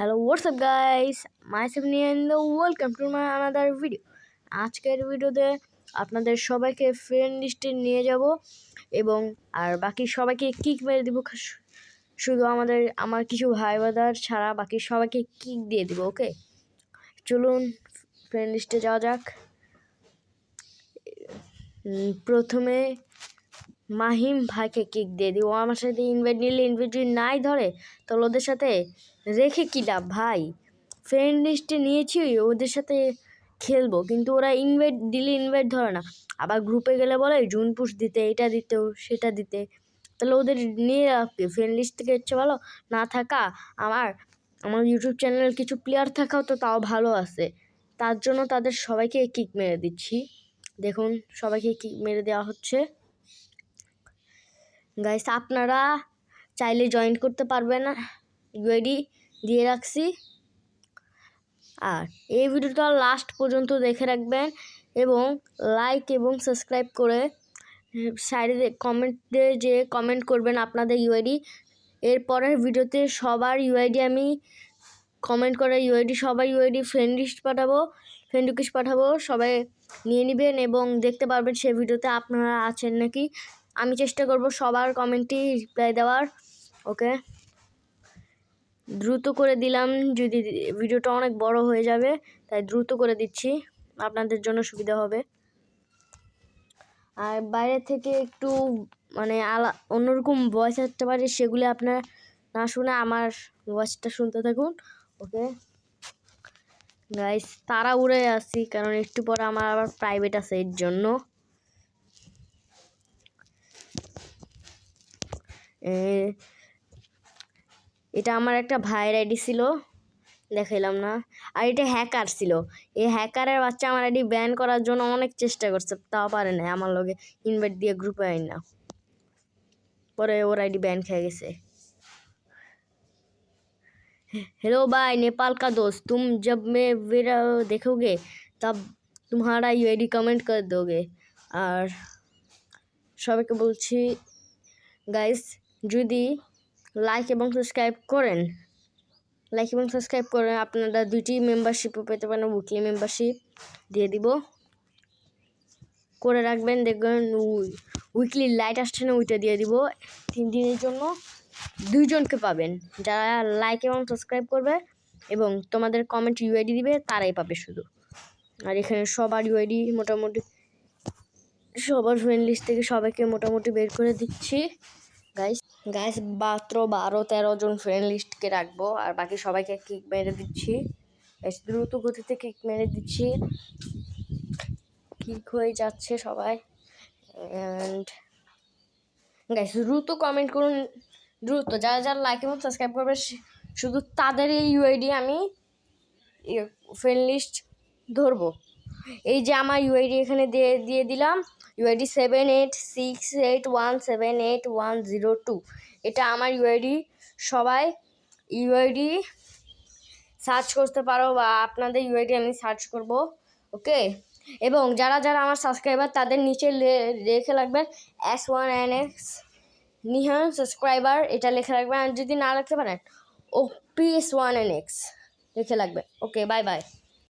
Hello WhatsApp guys my seven welcome to my another video আজকের ভিডিওতে আপনাদের সবাইকে ফ্রেন্ড লিস্টে নিয়ে যাব এবং আর বাকি সবাইকে কিক মেরে দেবো শুধু আমাদের, আমার কিছু ভাই বাদার ছাড়া বাকি সবাইকে কিক দিয়ে দিব ওকে চলুন ফ্রেন্ড লিস্টে যাওয়া যাক। প্রথমে মাহিম ভাইকে কিক দিয়ে দিই ও আমার সাথে ইনভাইট নিলে ইনভাইট যদি নাই ধরে, তাহলে ওদের সাথে রেখে কী লাভ ভাই? ফ্রেন্ড লিস্টে নিয়েছি, ওদের সাথে খেলব। কিন্তু ওরা ইনভাইট দিলে ইনভাইট ধরে না। আবার গ্রুপে গেলে বলে, জুন পুশ দিতে, এটা দিতে, সেটা দিতে। তাহলে ওদের নিয়ে রাখবে ফ্রেন্ড লিস্ট থেকে হচ্ছে ভালো না থাকা, আমার আমার ইউটিউব চ্যানেলের কিছু প্লেয়ার থাকাও তো তাও ভালো আছে। তার জন্য তাদের সবাইকে কিক মেরে দিচ্ছি। দেখুন, সবাইকে কিক মেরে দেওয়া হচ্ছে। গাইস আপনারা চাইলে জয়েন করতে পারবেন ইউআইডি দিয়ে রাখছি। আর এই ভিডিওটা লাস্ট পর্যন্ত দেখে রাখবেন এবং লাইক এবং সাবস্ক্রাইব করে সাইডে কমেন্টে যে কমেন্ট করবেন আপনাদের ইউআইডি এরপরের ভিডিওতে সবার ইউআইডি আমি কমেন্ট করে ইউআইডি সবার ইউআইডি ফ্রেন্ড লিস্ট পাঠাবো ফ্রেন্ড রিকোয়েস্ট পাঠাবো, সবাই নিয়ে নেবেন এবং দেখতে পারবেন সেই ভিডিওতে আপনারা আছেন নাকি। আমি চেষ্টা করব সবার কমেন্টে রিপ্লাই দেওয়ার, ওকে? দ্রুত করে দিলাম, যদি ভিডিওটা অনেক বড় হয়ে যাবে, তাই দ্রুত করে দিচ্ছি, আপনাদের জন্য সুবিধা হবে। আর বাইরে থেকে একটু মানে আলা, অন্যরকম ভয়েস আসতে পারে, সেগুলি আপনারা না শুনে আমার ভয়েসটা শুনতে থাকুন, ওকে? গাইস তারা উড়ে আসি কারণ একটু পরে আমার আবার প্রাইভেট আছে, এর জন্য। এটা আমার একটা ভাইয়ের আইডি ছিল দেখাইলাম না আর এটা হ্যাকার ছিল এই হ্যাকারের বাচ্চা আমার আইডি ব্যান করার জন্য অনেক চেষ্টা করছে তাও পারে না আমার লগে ইনভাইট দিয়ে গ্রুপে আইন না পরে ওর আইডি ব্যান খেয়ে গেছে हेलो भाई नेपाल का दोस्त तुम जब मैं मेरा देखोगे तब तुम्हारा यूआईडी कमेंट कर दोगे আর সবাইকে বলছি গাইস যদি লাইক এবং সাবস্ক্রাইব করেন লাইক এবং সাবস্ক্রাইব করেন আপনারা দুইটি মেম্বারশিপও পেতে পারেন উইকলি মেম্বারশিপ দিয়ে দিব। করে রাখবেন, দেখবেন উইকলি লাইট আসছে না, ওইটা দিয়ে দিব। তিন দিনের জন্য দুইজনকে পাবেন, যারা লাইক এবং সাবস্ক্রাইব করবে এবং তোমাদের কমেন্ট ইউআইডি দিবে, তারাই পাবে শুধু। আর এখানে সবার ইউআইডি মোটামুটি, সবার ফ্রেন্ড লিস্ট থেকে সবাইকে মোটামুটি বের করে দিচ্ছি। গাইস মাত্র বারো তেরো জন ফ্রেন্ড লিস্টকে রাখব, আর বাকি সবাইকে কিক মেরে দিচ্ছি। গাইস দ্রুত গতিতে কিক মেরে দিচ্ছি। কিক হয়ে যাচ্ছে সবাই। অ্যান্ড গাইস দ্রুত কমেন্ট করুন। দ্রুত, যারা যারা লাইক এবং সাবস্ক্রাইব করবে শুধু তাদের এই ইউআইডি আমি ফ্রেন্ড লিস্ট ধরবো। এই যে আমার ইউআইডি এখানে দিয়ে দিয়ে দিলাম। UID seven eight six eight one seven eight one zero two এটা আমার ইউআইডি সবাই ইউআইডি সার্চ করতে পারো বা আপনাদের ইউআইডি আমি সার্চ করব, ওকে? এবং যারা যারা আমার সাবস্ক্রাইবার তাদের নিচে রেখে রাখবেন S one N X Nihan subscriber এটা লেখা রাখবেন। আর যদি না রাখতে পারেন, O P S one N X লিখে লাগবে ওকে বাই বাই